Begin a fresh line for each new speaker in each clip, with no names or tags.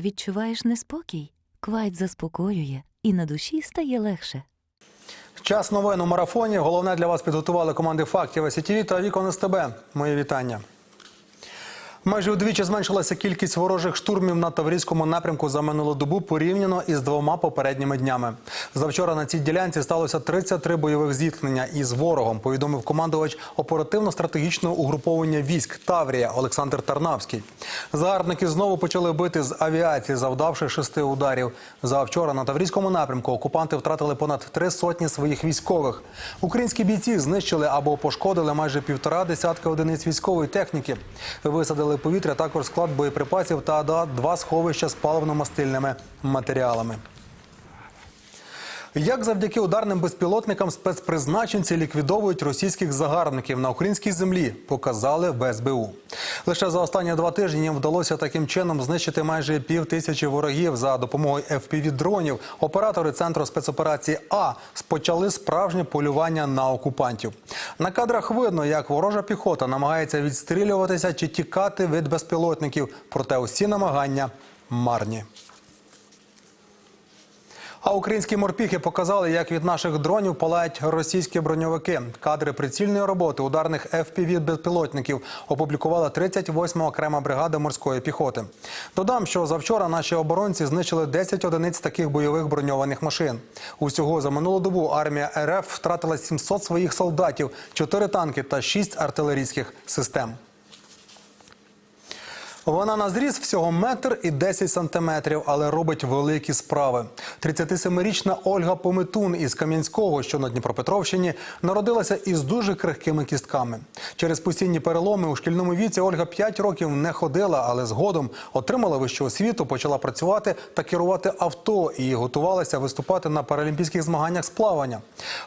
Відчуваєш неспокій? Квайт заспокоює, і на душі стає легше.
Час новин у марафоні. Головне для вас підготували команди фактів СІТВ та Вікон СТБ. Мої вітання. Майже удвічі зменшилася кількість ворожих штурмів на Таврійському напрямку за минулу добу порівняно із двома попередніми днями. Завчора на цій ділянці сталося 33 бойових зіткнення із ворогом. Повідомив командувач оперативно-стратегічного угруповання військ Таврія Олександр Тарнавський. Загарбники знову почали бити з авіації, завдавши шести ударів. Завчора на Таврійському напрямку окупанти втратили понад три сотні своїх військових. Українські бійці знищили або пошкодили майже півтора десятка одиниць військової техніки. Висадили в повітря також склад боєприпасів та два сховища з паливно-мастильними матеріалами. Як завдяки ударним безпілотникам спецпризначенці ліквідовують російських загарбників на українській землі, показали в СБУ. Лише за останні два тижні їм вдалося таким чином знищити майже пів тисячі ворогів за допомогою FPV-дронів. Оператори центру спецоперації А почали справжнє полювання на окупантів. На кадрах видно, як ворожа піхота намагається відстрілюватися чи тікати від безпілотників, проте усі намагання марні. А українські морпіхи показали, як від наших дронів палають російські броньовики. Кадри прицільної роботи ударних fpv безпілотників опублікувала 38-ма окрема бригада морської піхоти. Додам, що завчора наші оборонці знищили 10 одиниць таких бойових броньованих машин. Усього за минулу добу армія РФ втратила 700 своїх солдатів, 4 танки та 6 артилерійських систем. Вона на зріст всього метр і 10 сантиметрів, але робить великі справи. 37-річна Ольга Пометун із Кам'янського, що на Дніпропетровщині, народилася із дуже крихкими кістками. Через постійні переломи у шкільному віці Ольга 5 років не ходила, але згодом отримала вищу освіту, почала працювати та керувати авто і готувалася виступати на паралімпійських змаганнях з плавання.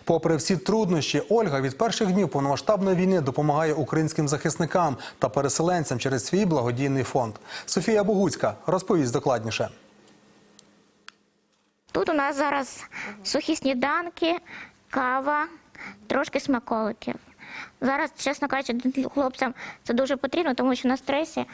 Попри всі труднощі, Ольга від перших днів повномасштабної війни допомагає українським захисникам та переселенцям через свій благодійний фонд. Софія Богуцька розповість докладніше.
Тут у нас зараз сухі сніданки, кава, трошки смаколиків. Зараз, чесно кажучи, хлопцям це дуже потрібно, тому що на стресі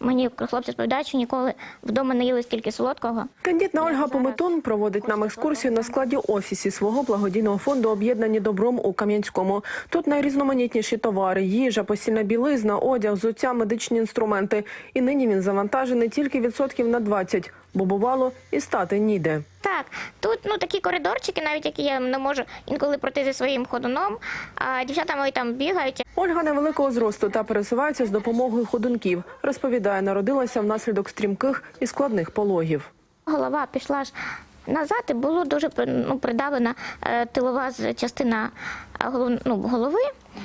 мені хлопці розповідають, що ніколи вдома не їли стільки солодкого.
Тендітна Ольга Пометун проводить нам екскурсію на складі офісі свого благодійного фонду «Об'єднані добром» у Кам'янському. Тут найрізноманітніші товари: їжа, постільна білизна, одяг, взуття, медичні інструменти. І нині він завантажений тільки відсотків на 20, бо бувало і стати ніде.
Так, тут ну такі коридорчики, навіть які я не можу інколи пройти зі своїм ходуном, а дівчата мої там бігають.
Ольга невеликого зросту та пересувається з допомогою ходунків. Розповідає, народилася внаслідок стрімких і складних пологів.
Голова пішла ж назад і було дуже ну, придавлена е, тилова частина е, голов, ну, голови,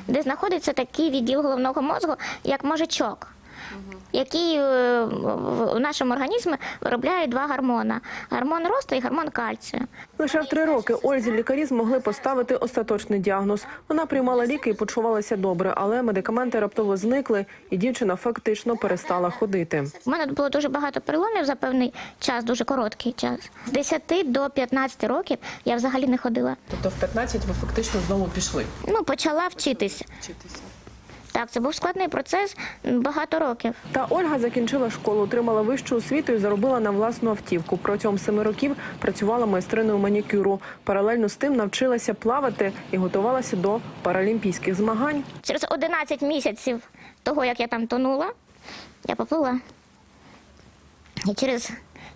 де знаходиться такий відділ головного мозку, як мозжечок. Який е, в нашому організмі виробляє два гормони: гормон росту і гормон кальцію.
Лише в три роки Ользі лікарі змогли поставити остаточний діагноз. Вона приймала ліки і почувалася добре, але медикаменти раптово зникли, і дівчина фактично перестала ходити.
У мене було дуже багато переломів за певний час, дуже короткий час. З 10 до 15 років я взагалі не ходила.
Тобто в 15 ви фактично знову пішли
Ну, почала вчитися.
вчитися.
Так, це був складний процес багато років.
Та Ольга закінчила школу, отримала вищу освіту і заробила на власну автівку. Протягом семи років працювала майстриною манікюру. Паралельно з тим навчилася плавати і готувалася до паралімпійських змагань.
Через 11 місяців того, як я там тонула, я поплила. І через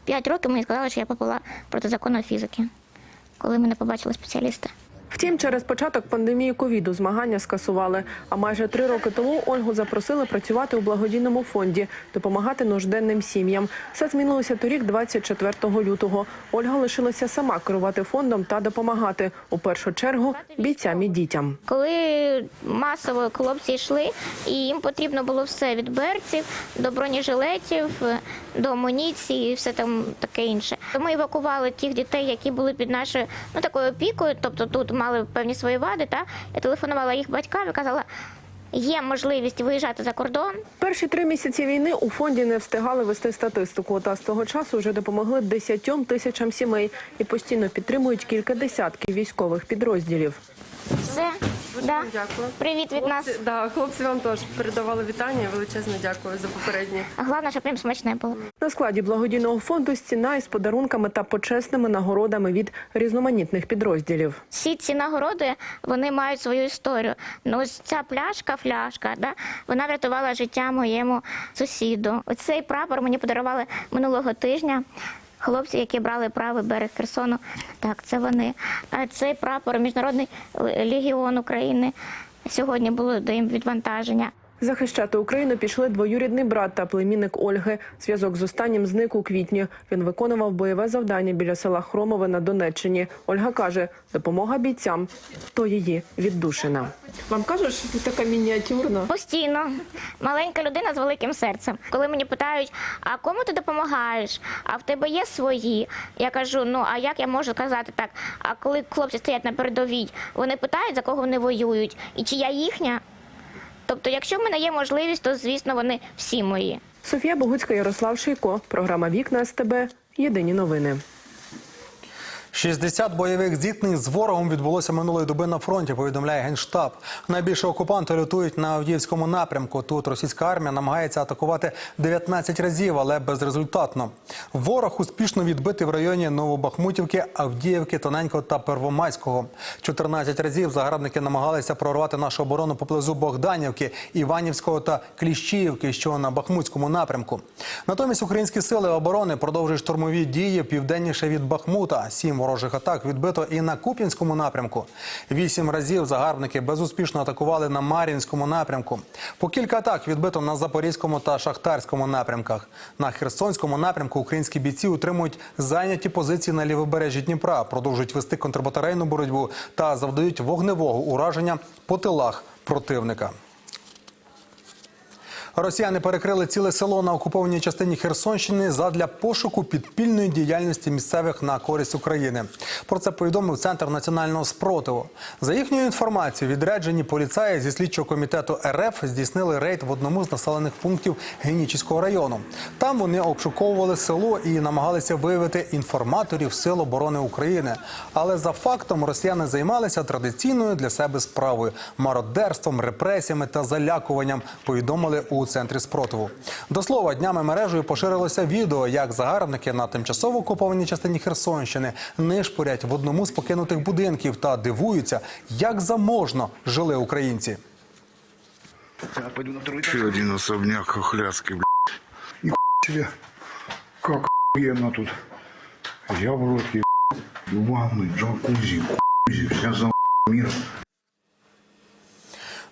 5 років мені сказали, що я поплила проти закону фізики, коли мене побачили спеціалісти.
Втім, через початок пандемії ковіду змагання скасували. А майже три роки тому Ольгу запросили працювати у благодійному фонді, допомагати нужденним сім'ям. Все змінилося торік, 24 лютого. Ольга лишилася сама керувати фондом та допомагати у першу чергу бійцям і дітям.
Коли масово хлопці йшли, і їм потрібно було все від берців до бронежилетів, до амуніції, і все там таке інше. Ми евакували тих дітей, які були під нашою ну такою опікою, тобто тут мали певні свої вади. Та я телефонувала їх батькам і казала. Є можливість виїжджати за кордон.
Перші три місяці війни у фонді не встигали вести статистику. Та з того часу вже допомогли 10 тисячам сімей і постійно підтримують кілька десятків військових підрозділів.
Все, Да.
дякую.
Привіт від нас.
Хлопці, да, хлопці вам теж передавали вітання. Величезне дякую за попередні.
Головне, щоб їм смачне було.
На складі благодійного фонду стіна із подарунками та почесними нагородами від різноманітних підрозділів.
Всі ці нагороди вони мають свою історію. Ну, ось ця пляшка, фляшка, да, вона врятувала життя моєму сусіду. Оцей прапор мені подарували минулого тижня. Хлопці, які брали правий берег Херсону, так, це вони. А цей прапор Міжнародний легіон України. Сьогодні було до їм відвантаження.
Захищати Україну пішли двоюрідний брат та племінник Ольги. Зв'язок з останнім зник у квітні. Він виконував бойове завдання біля села Хромове на Донеччині. Ольга каже, допомога бійцям то її віддушина. Вам кажуть, що ти така мініатюрна.
Постійно маленька людина з великим серцем. Коли мені питають, а кому ти допомагаєш? А в тебе є свої? Я кажу: ну а як я можу казати так? А коли хлопці стоять на передовій, вони питають, за кого вони воюють, і чи я їхня? Тобто, якщо в мене є можливість, то звісно вони всі мої.
Софія Богуцька, Ярослав Шийко. Програма Вікна СТБ. Єдині новини.
60 бойових зіткнень з ворогом відбулося минулої доби на фронті. Повідомляє генштаб. Найбільше окупанти лютують на Авдіївському напрямку. Тут російська армія намагається атакувати 19 разів, але безрезультатно. Ворог успішно відбитий в районі Новобахмутівки, Авдіївки, Тоненького та Первомайського. 14 разів загарбники намагалися прорвати нашу оборону поблизу Богданівки, Іванівського та Кліщіївки, що на Бахмутському напрямку. Натомість українські сили оборони продовжують штурмові дії південніше від Бахмута. Сім ворожих атак відбито і на Куп'янському напрямку. Вісім разів загарбники безуспішно атакували на Мар'їнському напрямку. По кілька атак відбито на Запорізькому та Шахтарському напрямках. На Херсонському напрямку українські бійці утримують зайняті позиції на лівобережжі Дніпра, продовжують вести контрбатарейну боротьбу та завдають вогневого ураження по тилах противника. Росіяни перекрили ціле село на окупованій частині Херсонщини задля пошуку підпільної діяльності місцевих на користь України. Про це повідомив центр національного спротиву. За їхньою інформацією, відряджені поліцаї зі слідчого комітету РФ здійснили рейд в одному з населених пунктів Генічіського району. Там вони обшуковували село і намагалися виявити інформаторів Сил оборони України. Але за фактом росіяни займалися традиційною для себе справою мародерством, репресіями та залякуванням. Повідомили у центрі спротиву. До слова, днями мережею поширилося відео, як загарбники на тимчасово окупованій частині Херсонщини нишпорять в одному з покинутих будинків та дивуються, як заможно жили українці.
Еще один особняк хохляцкий, блядь. Себе. Как охуенно тут. Яблоки, ванны, джакузи, хузи, вся за мир.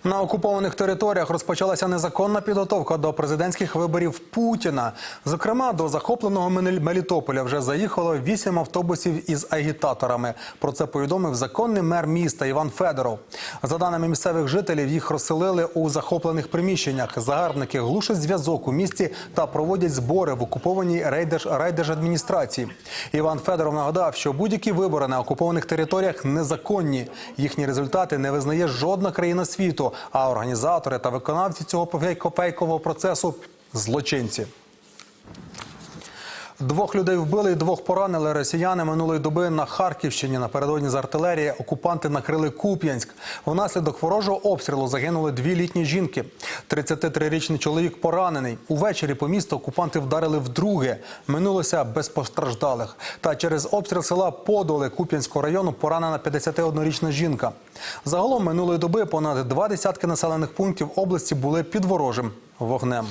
На окупованих територіях розпочалася незаконна підготовка до президентських виборів Путіна. Зокрема, до захопленого Мелітополя вже заїхало вісім автобусів із агітаторами. Про це повідомив законний мер міста Іван Федоров. За даними місцевих жителів, їх розселили у захоплених приміщеннях. Загарбники глушать зв'язок у місті та проводять збори в окупованій райдерж- райдержадміністрації. Іван Федоров нагадав, що будь-які вибори на окупованих територіях незаконні. Їхні результати не визнає жодна країна світу. А організатори та виконавці цього фейкового процесу злочинці. Двох людей вбили і двох поранили росіяни минулої доби на Харківщині. Напередодні з артилерії окупанти накрили Куп'янськ. Внаслідок ворожого обстрілу загинули дві літні жінки. 33-річний чоловік поранений. Увечері по місту окупанти вдарили вдруге. Минулося без постраждалих. Та через обстріл села Подоли Куп'янського району поранена 51-річна жінка. Загалом минулої доби понад два десятки населених пунктів області були під ворожим вогнем.